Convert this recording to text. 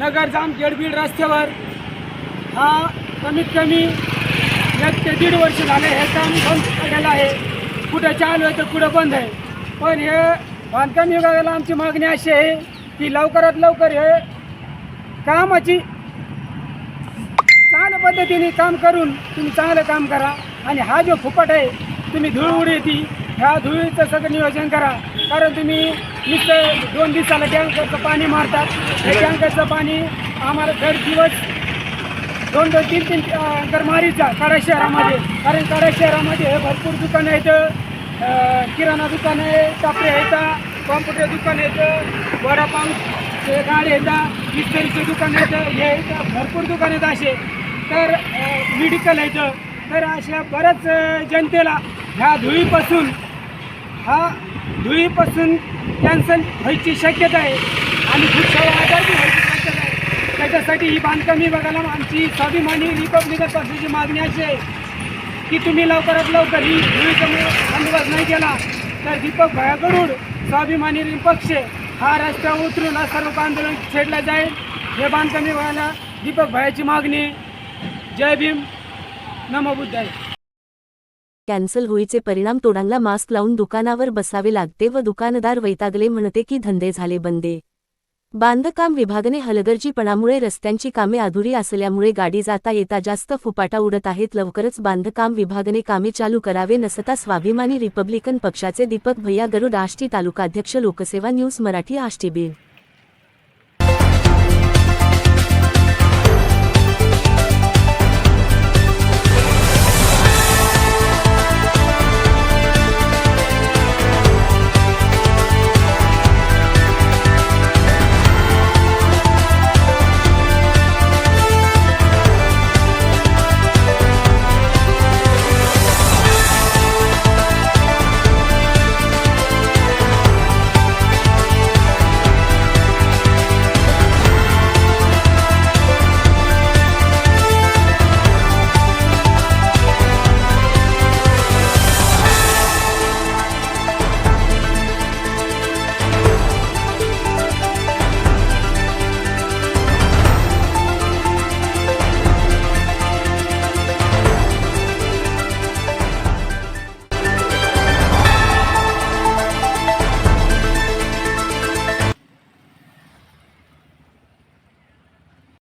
नगरजाम जाम रस्त्यावर हा कमीत कमी एक ते दीड वर्ष झाले हे काम बंद झालेलं आहे. कुठं चालू आहे तर कुठं बंद आहे. पण हे बांधकाम विभागाला आमची मागणी अशी आहे की लवकरात लवकर हे कामाची चांगल्या पद्धतीने काम करून तुम्ही चांगलं काम करा. आणि हा जो फुकट आहे तुम्ही धूळ उडी येते ह्या धुळीचं सगळं नियोजन करा. कारण तुम्ही नुसतं दोन दिवसाला टँकरचं पाणी मारतात. हे टँकरचं पाणी आम्हाला दर दिवस दोन दोन तीन तीन टँकर मारीचा कडा शहरामध्ये. कारण कडा शहरामध्ये भरपूर दुकानं आहेत. किराणा दुकानं आहे टापरे आहेत कॉम्प्युटर दुकान आहेत वडापाव गाडी आहेत मिस्टरीचे दुकान आहेत हे आहेत भरपूर दुकान आहेत असे. तर मेडिकल आहेत. तर अशा बऱ्याच जनतेला ह्या धुळीपासून हा धुळीपासून कॅन्सल व्हायची शक्यता आहे. आणि खूप आजार बी व्हायची शक्यता आहे. त्याच्यासाठी ही बांधकाम विभागाला आमची स्वाभिमानी रिपब्लिकन पक्षाची मागणी अशी आहे की तुम्ही लवकरात लवकर ही धुळीचा बंदोबस्त नाही केला तर दीपक भया स्वाभिमानी पक्ष हा रस्ता उतरून हा सर्व आंदोलन छेडलं जाईल. हे बांधकाम विभागाला दीपक भयाची मागणी. जय भीम. नमो बुद्धाय. कॅन्सल होईचे परिणाम तोडांना मास्क लावून दुकानावर बसावे लागते व दुकानदार वैतागले म्हणते की धंदे झाले बंदे. बांधकाम विभागाने हलगर्जीपणामुळे रस्त्यांची कामे अधुरी असल्यामुळे गाडी जाता येता जास्त फुपाटा उडत आहेत. लवकरच बांधकाम विभागाने कामे चालू करावे नसता स्वाभिमानी रिपब्लिकन पक्षाचे दीपक भैया गरुड आष्टी तालुकाध्यक्ष लोकसेवा न्यूज मराठी आष्टीबीड